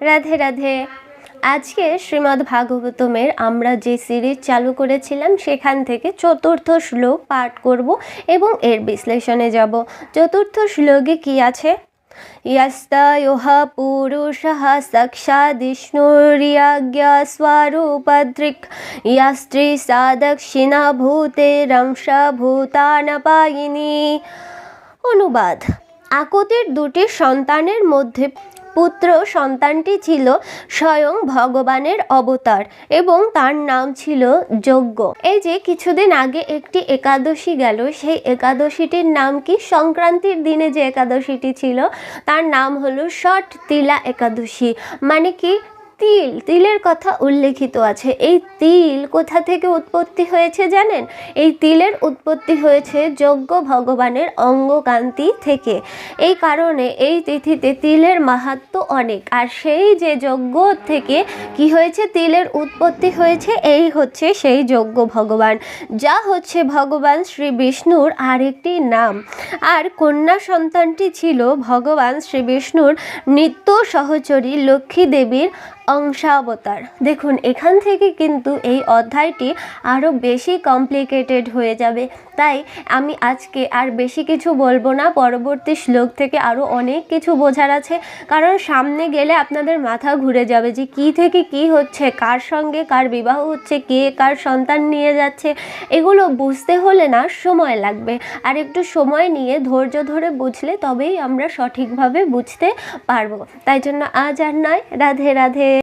রাধে রাধে আজকে শ্রীমদ্ ভাগবতমের আমরা যে সিরিজ চালু করেছিলাম সেখান থেকে চতুর্থ শ্লোক পাঠ করব এবং এর বিশ্লেষণে যাব চতুর্থ শ্লোকে কি আছে यस्तयोः पुरुषः साक्षादिष्णुर्याज्ञा स्वरूपदृक् या स्त्री सा दक्षिणा भूते ভূতানপায়িনী অনুবাদ আকতির দুটি সন্তানের মধ্যে পুত্র সন্তানটি ছিল স্বয়ং ভগবানের অবতার এবং তার নাম ছিল যজ্ঞ। এই যে কিছুদিন আগে একটি একাদশী গেল, সেই একাদশীটির নাম কি? সংক্রান্তির দিনে যে একাদশীটি ছিল, তার নাম হলো ষট তিলা একাদশী। মানে কি? তিল, তিলের কথা উল্লেখিত আছে। এই তিল কোথা থেকে উৎপত্তি হয়েছে জানেন? এই তিলের উৎপত্তি হয়েছে যজ্ঞ ভগবানের অঙ্গকান্তি থেকে। এই কারণে এই তিথিতে তিলের মাহাত্ম অনেক। আর সেই যে যজ্ঞ থেকে কি হয়েছে? তিলের উৎপত্তি হয়েছে, এই হচ্ছে সেই যজ্ঞ ভগবান। যা হচ্ছে ভগবান শ্রী বিষ্ণুর আরেকটি নাম। আর কন্যা সন্তানটি ছিল ভগবান শ্রী বিষ্ণুর নিত্য সহচরী লক্ষ্মী দেবীর অংশাবতার। দেখুন, এখান থেকে কিন্তু এই অধ্যায়টি আরও বেশি কমপ্লিকেটেড হয়ে যাবে। তাই আমি আজকে আর বেশি কিছু বলব না। পরবর্তী শ্লোক থেকে আরও অনেক কিছু বোঝার আছে। কারণ সামনে গেলে আপনাদের মাথা ঘুরে যাবে যে কি থেকে কি হচ্ছে, কার সঙ্গে কার বিবাহ হচ্ছে, কে কার সন্তান নিয়ে যাচ্ছে। এগুলো বুঝতে হলে না সময় লাগবে। আর একটু সময় নিয়ে, ধৈর্য ধরে বুঝলে তবেই আমরা সঠিকভাবে বুঝতে পারব। তাই জন্য আজ আর নয়। রাধে রাধে।